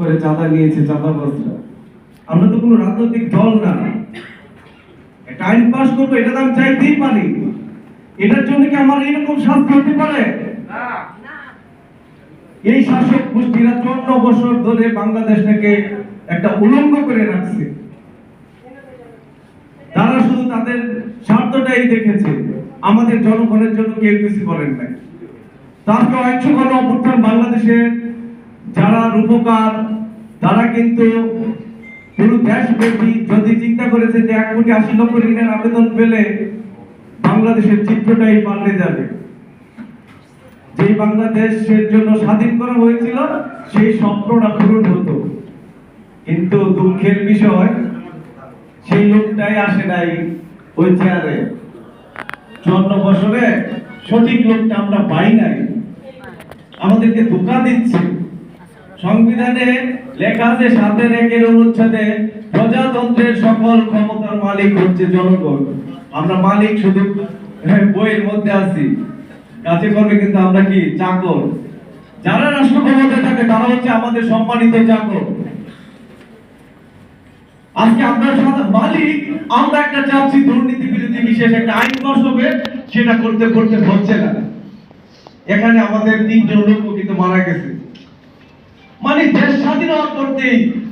করে চাঁদা নিয়েছে চাঁদাবাজরা আমরা তো কোনো রাজনৈতিক দল না। করব এটা তো আমি চাইতেই পারি। এটার জন্য কি আমার এরকম শাস্তি হতে পারে? এই শাসক গোষ্ঠীরা বছর ধরে বাংলাদেশটাকে একটা উলঙ্গ করে রাখছে। তারা শুধু তাদের স্বার্থটাই দেখেছে। আমাদের জনগণের জন্য কেউ কিছু করেন নাই। তারপর একশো অভ্যুত্থান বাংলাদেশের যারা রূপকার, তারা কিন্তু পুরো দেশব্যাপী যদি চিন্তা করেছে যে এক কোটি আশি লক্ষ ঋণের আবেদন পেলে বাংলাদেশের চিত্রটাই পাল্টে যাবে। যে বাংলাদেশের জন্য স্বাধীন করা হয়েছিল, সেই স্বপ্নটা পূরণ হতো। কিন্তু দুঃখের বিষয়, সেই লোকটাই আসে নাই ওই চেয়ারে চুয়ান্ন বছরে সঠিক লোকটা আমরা পাই নাই। আমাদেরকে ধোকা দিচ্ছে। সংবিধানে লেখা আছে সাতের একের অনুচ্ছেদে প্রজাতন্ত্রের সকল ক্ষমতার মালিক হচ্ছে জনগণ। আমরা মালিক শুধু হ্যাঁ, বইয়ের মধ্যে আছি। কাজে কর্মে কিন্তু আমরা কি? চাকর। যারা রাষ্ট্র ক্ষমতায় থাকে তারা হচ্ছে আমাদের সম্মানিত চাকর। আজকে আমরা সাদা মালিক আমরা একটা চাচ্ছি দুর্নীতি বিরোধী বিশেষ একটা আইন পাস হবে সেটা করতে করতে হচ্ছে না। এখানে আমাদের তিনজন লোক কিন্তু মারা গেছে।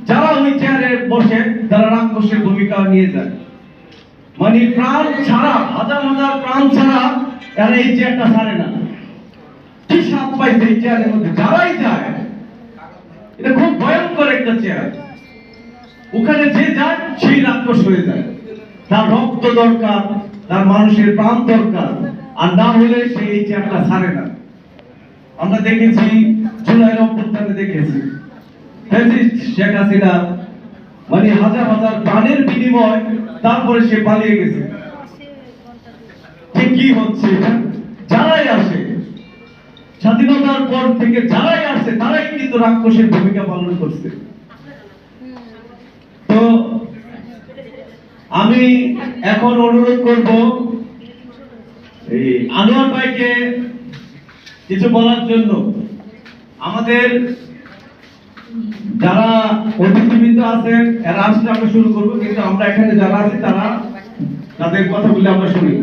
যারা ওই চেয়ারে বসে, তারা রাক্ষসের ভূমিকা নিয়ে যায়। মানে প্রাণ ছাড়া, হাজার হাজার প্রাণ ছাড়া এরা এই চেয়ারটা ছাড়ে না। কি সাপ পাইছে এই চেয়ারের মধ্যে? যারাই যায়, এটা খুব ভয়ঙ্কর একটা চেয়ার ওখানে যে যায়, সেই রাক্ষস হয়ে যায়। তার রক্ত দরকার, তার মানুষের প্রাণ দরকার, আর না হলে সেই চেয়ারটা ছাড়ে না। আমরা দেখেছি, জুলাইয়ের দেখেছি। হাসিনা মানে হাজার হাজার প্রাণের বিনিময় তারপরে সে পালিয়ে গেছে। কি হচ্ছে? যারাই আসে, স্বাধীনতার পর থেকে যারাই আসে, তারাই কিন্তু রাক্ষসের ভূমিকা পালন করছে। তো আমি এখন অনুরোধ করব, এই আনোয়ার ভাইকে কিছু বলার জন্য। আমাদের যারা অতিথিবৃন্দ আছেন, এরা আসলে আমরা শুরু করব, কিন্তু আমরা এখানে যারা আছি, তারা তাদের কথা বলে আমরা শুনি।